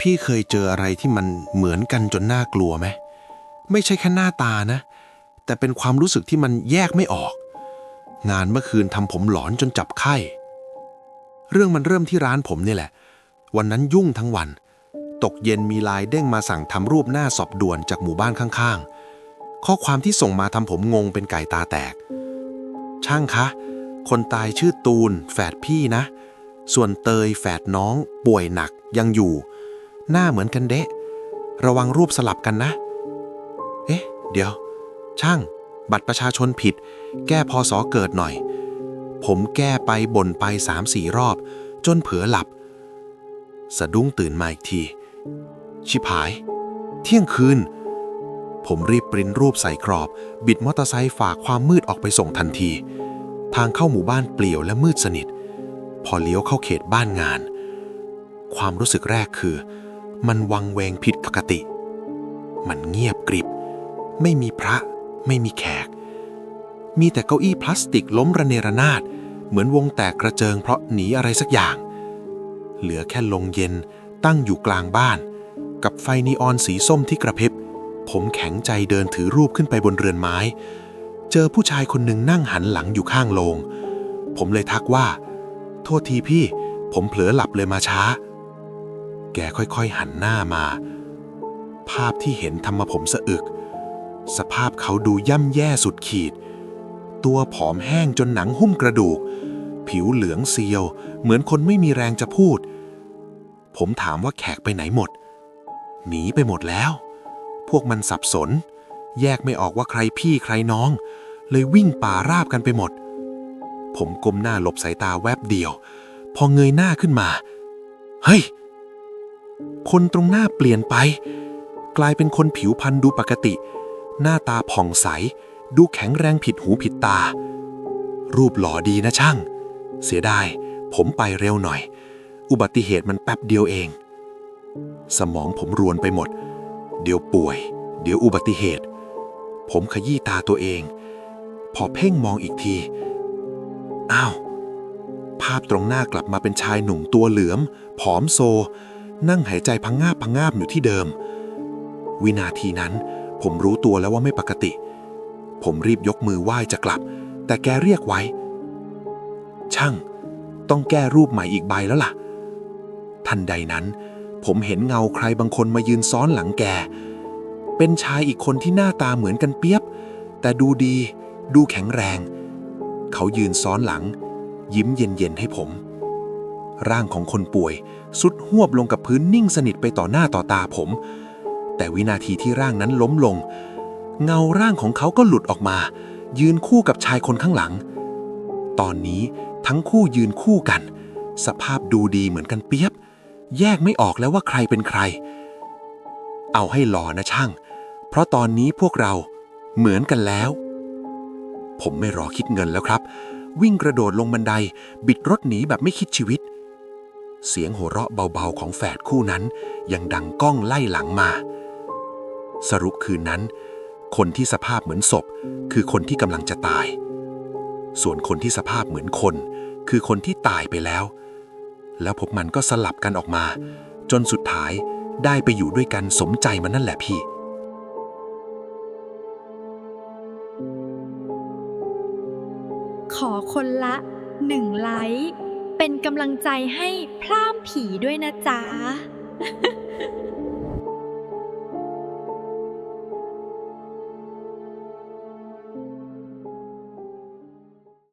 พี่เคยเจออะไรที่มันเหมือนกันจนน่ากลัวไหม ไม่ใช่แค่หน้าตานะ แต่เป็นความรู้สึกที่มันแยกไม่ออก งานเมื่อคืนทำผมหลอนจนจับไข้ เรื่องมันเริ่มที่ร้านผมนี่แหละ วันนั้นยุ่งทั้งวัน ตกเย็นมีลายเด้งมาสั่งทำรูปหน้าสอบด่วนจากหมู่บ้านข้างๆ ข้อความที่ส่งมาทำผมงงเป็นไก่ตาแตก ช่างคะ คนตายชื่อตูน แฝดพี่นะ ส่วนเตยแฝดน้อง ป่วยหนักยังอยู่ หน้าเหมือนกันเดะ ระวังรูปสลับกันนะ เอ๊ะ เดี๋ยว ช่าง บัตรประชาชนผิด แก้พอสอเกิดหน่อย ผมแก้ไปบ่นไปสามสี่รอบ จนเผลอหลับ สะดุ้งตื่นมาอีกที ชิบหาย เที่ยงคืน ผมรีบปริ้นรูปใส่กรอบ บิดมอเตอร์ไซค์ฝากความมืดออกไปส่งทันที ทางเข้าหมู่บ้านเปลี่ยวและมืดสนิท พอเลี้ยวเข้าเขตบ้านงาน ความรู้สึกแรกคือ มันวังเวงผิดปกติ มันเงียบกริบ ไม่มีพระ ไม่มีแขก มีแต่เก้าอี้พลาสติกล้มระเนระนาด เหมือนวงแตกกระเจิงเพราะหนีอะไรสักอย่าง เหลือแค่ลงเย็นตั้งอยู่กลางบ้าน กับไฟนีออนสีส้มที่กระพริบ ผมแข็งใจเดินถือรูปขึ้นไปบนเรือนไม้ เจอผู้ชายคนหนึ่งนั่งหันหลังอยู่ข้างโลง ผมเลยทักว่า โทษทีพี่ ผมเผลอหลับเลยมาช้า แกค่อยๆหันหน้ามา ภาพที่เห็นทำมาผมสะอึก สภาพเขาดูย่ำแย่สุดขีด ตัวผอมแห้งจนหนังหุ้มกระดูก ผิวเหลืองเซียว เหมือนคนไม่มีแรงจะพูด ผมถามว่าแขกไปไหนหมด หนีไปหมดแล้ว พวกมันสับสน แยกไม่ออกว่าใครพี่ใครน้อง เลยวิ่งป่าราบกันไปหมด ผมก้มหน้าหลบสายตาแวบเดียว พอเงยหน้าขึ้นมา เฮ้ย คนตรงหน้าเปลี่ยนไป กลายเป็นคนผิวพรรณดูปกติ หน้าตาผ่องใส ดูแข็งแรงผิดหูผิดตา รูปหล่อดีนะช่าง เสียดายผมไปเร็วหน่อย อุบัติเหตุมันแป๊บเดียวเอง สมองผมรวนไปหมด เดี๋ยวป่วย เดี๋ยวอุบัติเหตุ ผมขยี้ตาตัวเอง พอเพ่งมองอีกที อ้าว ภาพตรงหน้ากลับมาเป็นชายหนุ่มตัวเหลือม ผอมโซ นั่งหายใจพังงาบพังงาบอยู่ที่เดิม วินาทีนั้น ผมรู้ตัวแล้วว่าไม่ปกติ ผมรีบยกมือไหว้จะกลับ แต่แกเรียกไว้ ช่าง ต้องแก้รูปใหม่อีกใบแล้วล่ะ ทันใดนั้น ผมเห็นเงาใครบางคนมายืนซ้อนหลังแก เป็นชายอีกคนที่หน้าตาเหมือนกันเปียบ แต่ดูดี ดูแข็งแรง เขายืนซ้อนหลัง ยิ้มเย็นๆให้ผม ร่างของคนป่วย สุดหวบลงกับพื้นนิ่งสนิทไปต่อหน้าต่อตาผม แต่วินาทีที่ร่างนั้นล้มลง เงาร่างของเขาก็หลุดออกมา ยืนคู่กับชายคนข้างหลัง ตอนนี้ทั้งคู่ยืนคู่กัน สภาพดูดีเหมือนกันเปียบ แยกไม่ออกแล้วว่าใครเป็นใคร เอาให้หล่อนะช่าง เพราะตอนนี้พวกเราเหมือนกันแล้ว ผมไม่รอคิดเงินแล้วครับ วิ่งกระโดดลงบันได บิดรถหนีแบบไม่คิดชีวิต เสียงหัวเราะเบาๆของแฝดคู่นั้น ยังดังก้องไล่หลังมา สรุปคืนนั้น คนที่สภาพเหมือนศพ คือคนที่กำลังจะตาย ส่วนคนที่สภาพเหมือนคน คือคนที่ตายไปแล้ว แล้วพวกมันก็สลับกันออกมา จนสุดท้ายได้ไปอยู่ด้วยกันสมใจมันนั่นแหละพี่ขอคนละหนึ่งไลค์ เป็นกำลังใจให้พร่ามผีด้วยนะจ๊ะ